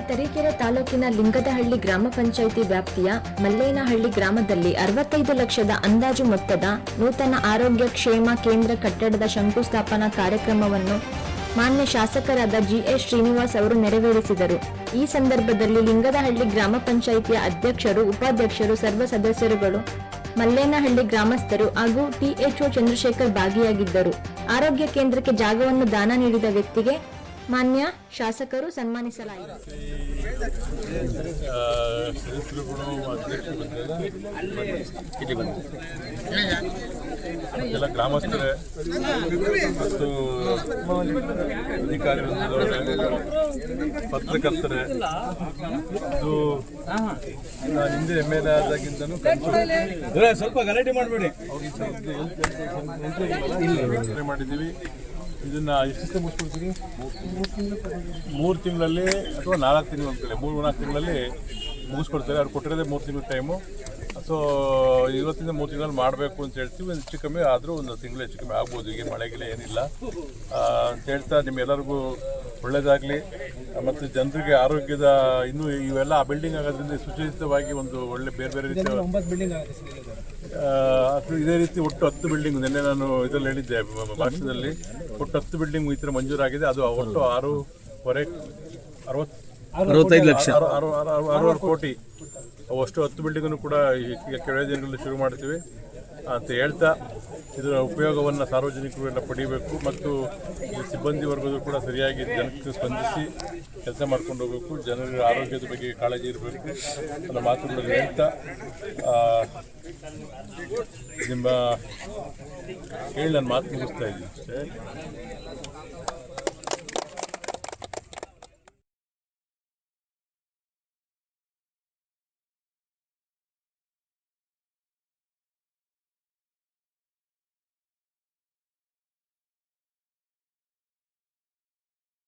ತರೀಕೆರೆ ತಾಲೂಕಿನ ಲಿಂಗದಹಳ್ಳಿ ಗ್ರಾಮ ಪಂಚಾಯಿತಿ ವ್ಯಾಪ್ತಿಯ ಮಲ್ಲೇನಹಳ್ಳಿ ಗ್ರಾಮದಲ್ಲಿ ಅರವತ್ತೈದು ಲಕ್ಷದ ಅಂದಾಜು ಮೊತ್ತದ ನೂತನ ಆರೋಗ್ಯ ಕ್ಷೇಮ ಕೇಂದ್ರ ಕಟ್ಟಡದ ಶಂಕುಸ್ಥಾಪನಾ ಕಾರ್ಯಕ್ರಮವನ್ನು ಮಾನ್ಯ ಶಾಸಕರಾದ ಜಿಎಸ್ ಶ್ರೀನಿವಾಸ್ ಅವರು ನೆರವೇರಿಸಿದರು. ಈ ಸಂದರ್ಭದಲ್ಲಿ ಲಿಂಗದಹಳ್ಳಿ ಗ್ರಾಮ ಪಂಚಾಯಿತಿಯ ಅಧ್ಯಕ್ಷರು, ಉಪಾಧ್ಯಕ್ಷರು, ಸರ್ವ ಸದಸ್ಯರುಗಳು, ಮಲ್ಲೇನಹಳ್ಳಿ ಗ್ರಾಮಸ್ಥರು ಹಾಗೂ ಟಿಎಚ್ಒ ಚಂದ್ರಶೇಖರ್ ಭಾಗಿಯಾಗಿದ್ದರು. ಆರೋಗ್ಯ ಕೇಂದ್ರಕ್ಕೆ ಜಾಗವನ್ನು ದಾನ ನೀಡಿದ ವ್ಯಕ್ತಿಗೆ ಮಾನ್ಯ ಶಾಸಕರು ಸನ್ಮಾನಿಸಲಾಯಿತು. ಎಲ್ಲ ಗ್ರಾಮಸ್ಥರೇ ಮತ್ತು ಅಧಿಕಾರಿಗಳು ಪತ್ರಕರ್ತರೇ ಇದು ನಾನು ಹಿಂದೆ ಎಂ ಎಲ್ ಎ ಆದಾಗಿಂದನೂ ಸ್ವಲ್ಪ ಗಲಾಟೆ ಮಾಡಬೇಡಿ. ಮಾಡಿದ್ದೀವಿ. ಇದನ್ನ ಎಷ್ಟು ಮುಗಿಸ್ಕೊಡ್ತೀವಿ ಮೂರು ತಿಂಗಳಲ್ಲಿ ಅಥವಾ ನಾಲ್ಕು ತಿಂಗಳು ಅಂತೇಳಿ ಮೂರು ನಾಲ್ಕು ತಿಂಗಳಲ್ಲಿ ಮುಗಿಸ್ಕೊಡ್ತಾರೆ. ಅವ್ರು ಕೊಟ್ಟಿರೋದೇ ಮೂರು ತಿಂಗಳು ಟೈಮು ಸೊ ಇವತ್ತಿಂದ ಮೂರು ತಿಂಗಳಲ್ಲಿ ಮಾಡಬೇಕು ಅಂತ ಹೇಳ್ತೀವಿ. ಒಂದು ಹೆಚ್ಚು ಕಮ್ಮಿ ಆದರೂ ಒಂದು ತಿಂಗಳು ಹೆಚ್ಚು ಕಮ್ಮಿ ಆಗ್ಬೋದು. ಈಗ ಮಳೆಗಿಲ್ಲ ಏನಿಲ್ಲ. ಅಂತ ಹೇಳ್ತಾ ನಿಮ್ಮೆಲ್ಲರಿಗೂ ಒಳ್ಳೆಯದಾಗಲಿ ಮತ್ತು ಜನರಿಗೆ ಆರೋಗ್ಯದ ಇನ್ನೂ ಇವೆಲ್ಲ ಆ ಬಿಲ್ಡಿಂಗ್ ಆಗೋದ್ರಿಂದ ಸುಚಿತವಾಗಿ ಒಂದು ಒಳ್ಳೆ ಬೇರೆ ಬೇರೆ ರೀತಿಯ ಇದೇ ರೀತಿ ಒಟ್ಟು ಹತ್ತು ಬಿಲ್ಡಿಂಗ್ ನಿನ್ನೆ ನಾನು ಇದರಲ್ಲಿ ಹೇಳಿದ್ದೆ ಭಾಷೆಯಲ್ಲಿ ಭಾಷಣದಲ್ಲಿ. ಒಟ್ಟು ಹತ್ತು ಬಿಲ್ಡಿಂಗ್ ಈ ಥರ ಮಂಜೂರಾಗಿದೆ. ಅದು ಒಟ್ಟು ಆರೂವರೆ ಅರವತ್ತು ಅರವತ್ತೈದು ಲಕ್ಷ. ಆರು ಆರು ಆರು ಆರು ಆರೂವರೆ ಕೋಟಿ. ಅವಷ್ಟು ಅಷ್ಟು ಹತ್ತು ಬಿಲ್ಡಿಂಗನ್ನು ಕೂಡ ಈಗ ದಿನಗಳಲ್ಲಿ ಶುರು ಮಾಡ್ತೀವಿ. ಅಂತ ಹೇಳ್ತಾ ಇದರ ಉಪಯೋಗವನ್ನು ಸಾರ್ವಜನಿಕರು ಎಲ್ಲ ಪಡಿಬೇಕು ಮತ್ತು ಸಿಬ್ಬಂದಿ ವರ್ಗದವರು ಕೂಡ ಸರಿಯಾಗಿ ಜನಕ್ಕೆ ಸ್ಪಂದಿಸಿ ಕೆಲಸ ಮಾಡ್ಕೊಂಡು ಹೋಗಬೇಕು. ಜನರ ಆರೋಗ್ಯದ ಬಗ್ಗೆ ಕಾಳಜಿ ಇರಬೇಕು ಅನ್ನೋ ಮಾತುಗಳಲ್ಲಿ ಹೇಳ್ತಾ ನಿಮ್ಮ ಹೇಳಿ ನಾನು ಮಾತು ಮುಗಿಸ್ತಾ ಇದ್ದೀನಿ. ಅಷ್ಟೇ